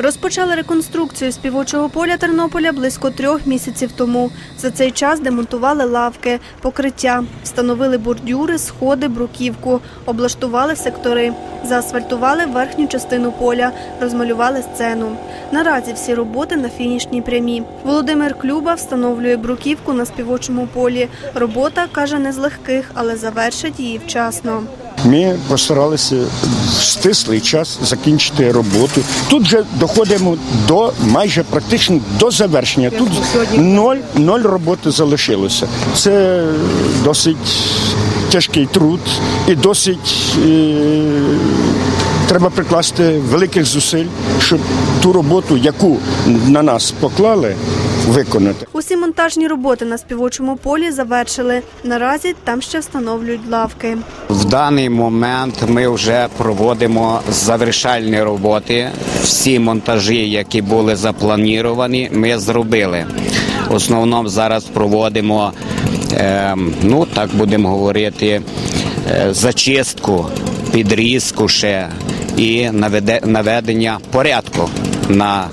Розпочали реконструкцію співочого поля Тернополя близько трьох місяців тому. За цей час демонтували лавки, покриття, встановили бордюри, сходи, бруківку, облаштували сектори, заасфальтували верхню частину поля, розмалювали сцену. Наразі всі роботи на фінішній прямій. Володимир Клюба встановлює бруківку на співочому полі. Робота, каже, не з легких, але завершить її вчасно. Ми постаралися в стислий час закінчити роботу. Тут вже доходимо до майже практично до завершення. Тут ноль, ноль роботи залишилося. Це досить тяжкий труд і досить е, треба прикласти великих зусиль, щоб ту роботу, яку на нас поклали, виконати. Усі монтажні роботи на співочому полі завершили. Наразі там ще встановлюють лавки. В даний момент ми вже проводимо завершальні роботи. Всі монтажі, які були заплановані, ми зробили. В основному зараз проводимо, е, ну так будемо говорити, е, зачистку, підрізку ще і наведення порядку на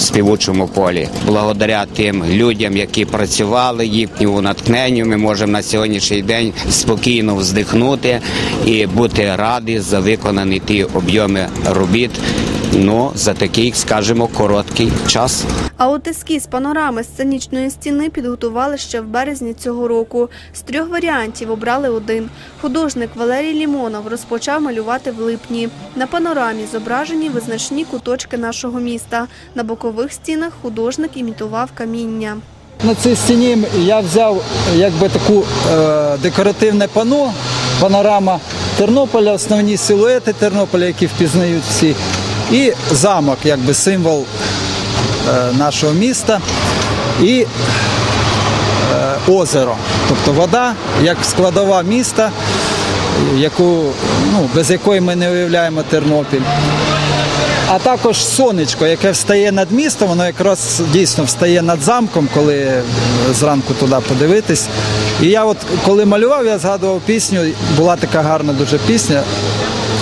співучому полі. Благодаря тим людям, які працювали, їхньому натхненню, ми можемо на сьогоднішній день спокійно вздихнути і бути раді за виконані ті об'єми робіт. Ну за такий, скажімо, короткий час. А от ескіз панорами сценічної стіни підготували ще в березні цього року. З трьох варіантів обрали один. Художник Валерій Лімонов розпочав малювати в липні. На панорамі зображені визначні куточки нашого міста. На бокових стінах художник імітував каміння. На цій стіні я взяв якби таку е, декоративне пано, панорама Тернополя, основні силуети Тернополя, які впізнають всі, і замок, якби символ е, нашого міста, і е, озеро, тобто вода як складова міста, яку, ну, без якої ми не уявляємо Тернопіль. А також сонечко, яке встає над містом, воно якраз дійсно встає над замком, коли зранку туди подивитись. І я от коли малював, я згадував пісню, була така гарна дуже пісня.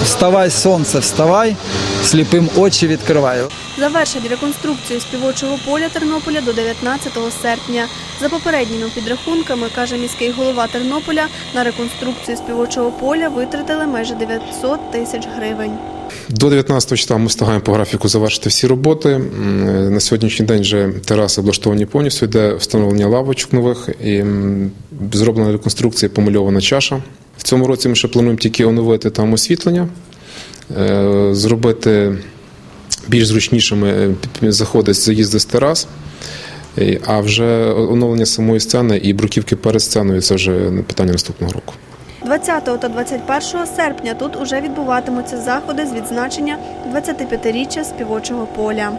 Вставай, сонце, вставай, сліпим очі відкривай. Завершать реконструкцію співочого поля Тернополя до 19 серпня. За попередніми підрахунками, каже міський голова Тернополя, на реконструкцію співочого поля витратили майже 900 тисяч гривень. До 19 числа ми встигаємо по графіку завершити всі роботи. На сьогоднішній день вже тераси облаштовані повністю, йде встановлення лавочок нових і зроблена реконструкція, помальована чаша. В цьому році ми ще плануємо тільки оновити там освітлення, е, зробити більш зручнішими е, заходи заїзди з терас. А вже оновлення самої сцени і бруківки перед сценою це вже питання наступного року. 20 та 21 серпня тут уже відбуватимуться заходи з відзначення 25-річчя співочого поля.